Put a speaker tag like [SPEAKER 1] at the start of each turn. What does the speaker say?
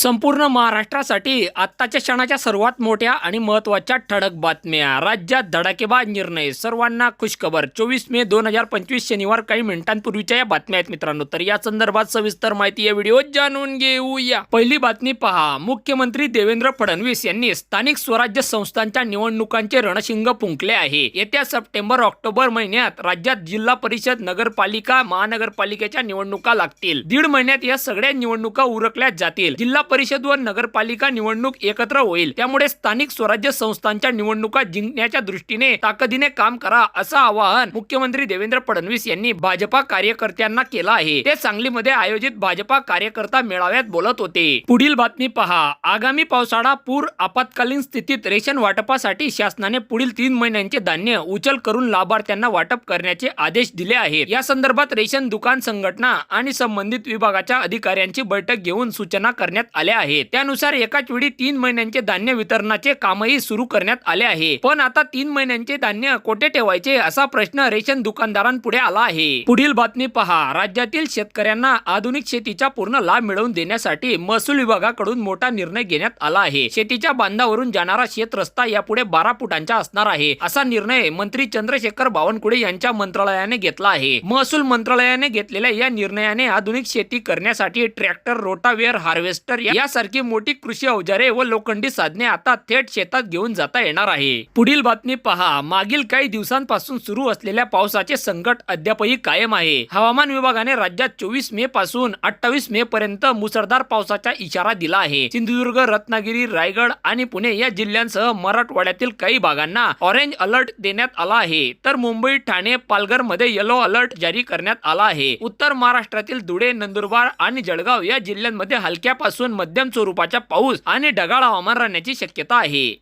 [SPEAKER 1] संपूर्ण महाराष्ट्रासाठी आत्ताच्या क्षणाच्या सर्वात मोठ्या आणि महत्त्वाच्या ठळक बातम्या. राज्यात धडाकेबाज निर्णय. सर्वांना खुशखबर. चोवीस मे दोन हजार पंचवीस शनिवार काही मिनिटांपूर्वीच्या या बातम्या आहेत मित्रांनो. तर या संदर्भात सविस्तर माहिती या व्हिडिओत जाणून घेऊया. पहिली बातमी पहा. मुख्यमंत्री देवेंद्र फडणवीस यांनी स्थानिक स्वराज्य संस्थांच्या निवडणुकांचे रणशिंग फुंकले आहे. येत्या सप्टेंबर ऑक्टोबर महिन्यात राज्यात जिल्हा परिषद नगरपालिका महानगरपालिकेच्या निवडणुका लागतील. दीड महिन्यात या सगळ्या निवडणुका उरकल्या जातील. जिल्हा परिषद व नगरपालिका निवडणूक एकत्र होईल. त्यामुळे स्थानिक स्वराज्य संस्थांच्या निवडणुका जिंकण्याच्या दृष्टीने ताकदीने काम करा असं आवाहन मुख्यमंत्री देवेंद्र फडणवीस यांनी भाजपा कार्यकर्त्यांना केलं आहे. ते सांगलीमध्ये आयोजित भाजपा कार्यकर्ता मेळाव्यात बोलत होते. पुढील बातमी पहा. आगामी पावसाळा पूर आपत्कालीन स्थितीत रेशन वाटपासाठी शासनाने पुढील तीन महिन्यांचे धान्य उचल करून लाभार्थ्यांना वाटप करण्याचे आदेश दिले आहेत. या संदर्भात रेशन दुकान संघटना आणि संबंधित विभागाच्या अधिकाऱ्यांची बैठक घेऊन सूचना करण्यात आल्या आहे. त्यानुसार एकाच वेळी तीन महिन्यांचे धान्य वितरणाचे कामही सुरू करण्यात आले आहे. पण आता तीन महिन्यांचे धान्य कोठे ठेवायचे असा प्रश्न रेशन दुकानदारांपुढे आला आहे. पुढील बातमी पहा. राज्यातील शेतकऱ्यांना आधुनिक शेतीचा पूर्ण लाभ मिळवून देण्यासाठी महसूल विभागाकडून मोठा निर्णय घेण्यात आला आहे. शेतीच्या बांधावरून जाणारा शेत रस्ता यापुढे बारा फुटांचा असणार आहे असा निर्णय मंत्री चंद्रशेखर बावनकुळे यांच्या मंत्रालयाने घेतला आहे. महसूल मंत्रालयाने घेतलेल्या या निर्णयाने आधुनिक शेती करण्यासाठी ट्रॅक्टर रोटावेअर हार्वेस्टर यासारखी मोठी कृषी अवजारे व लोखंडी साधने आता थेट शेतात घेऊन जाता येणार आहे. पुढील बातमी पहा. मागील काही दिवसांपासून सुरू असलेल्या पावसाचे संकट अद्यापही कायम आहे. हवामान विभागाने राज्यात चोवीस मे पासून अठ्ठावीस मे पर्यंत मुसळधार पावसाचा इशारा दिला आहे. सिंधुदुर्ग रत्नागिरी रायगड आणि पुणे या जिल्ह्यांसह मराठवाड्यातील काही भागांना ऑरेंज अलर्ट देण्यात आला आहे. तर मुंबई ठाणे पालघरमध्ये येलो अलर्ट जारी करण्यात आला आहे. उत्तर महाराष्ट्रातील धुळे नंदुरबार आणि जळगाव या जिल्ह्यांमध्ये हलक्यापासून मध्यम स्वरूपाचा पाऊस आणि ढगाळ हवामान राहण्याची शक्यता आहे.